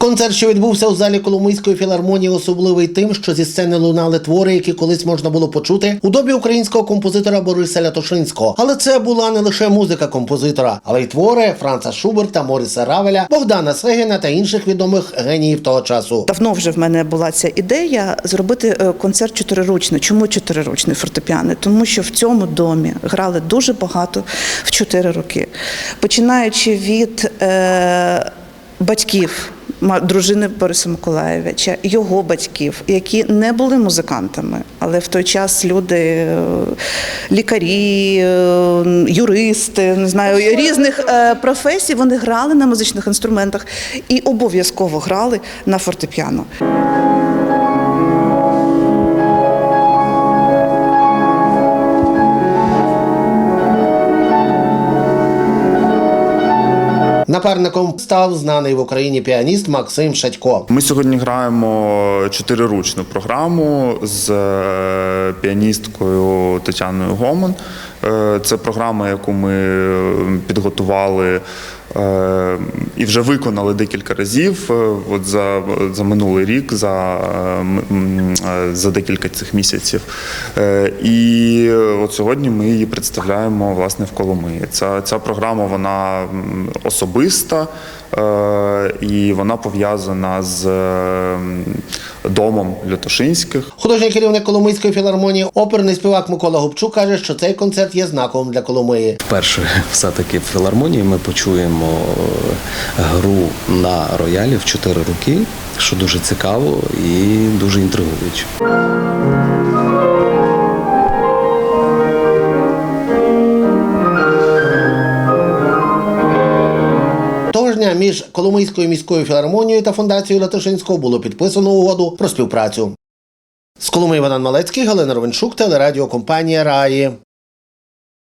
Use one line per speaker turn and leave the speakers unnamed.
Концерт, що відбувся у залі Коломийської філармонії, особливий тим, що зі сцени лунали твори, які колись можна було почути у добі українського композитора Бориса Лятошинського. Але це була не лише музика композитора, але й твори Франца Шуберта, Моріса Равеля, Богдана Сегіна та інших відомих геніїв того часу.
Давно вже в мене була ця ідея зробити е, концерт чотириручний. Чому чотириручний фортепіано? Тому що в цьому домі грали дуже багато в чотири роки, починаючи від е, батьків. Дружини Бориса Миколаєвича, його батьків, які не були музикантами, але в той час люди, е, лікарі, е, юристи, не знаю, різних е, професій, вони грали на музичних інструментах і обов'язково грали на фортепіано.
Напарником став знаний в Україні піаніст Максим Шадько.
Ми сьогодні граємо чотириручну програму з е, піаністкою Тетяною Гомон. Е, Це програма, яку ми е, підготували і вже виконали декілька разів. е, От за, за минулий рік, за, е, за декілька цих місяців. Е, І от сьогодні ми її представляємо власне в Коломиї. Ця, ця програма вона особиста. І вона пов'язана з домом Лятошинських.
Художній керівник Коломийської філармонії, оперний співак Микола Губчук каже, що цей концерт є знаком для Коломиї.
Вперше все-таки в філармонії ми почуємо гру на роялі в чотири роки, що дуже цікаво і дуже інтригуюче.
Того ж дня між Коломийською міською філармонією та фундацією Латишинського було підписано угоду про співпрацю. З Коломиї Іван Малецький, Галина Ровенчук, телерадіокомпанія Раї.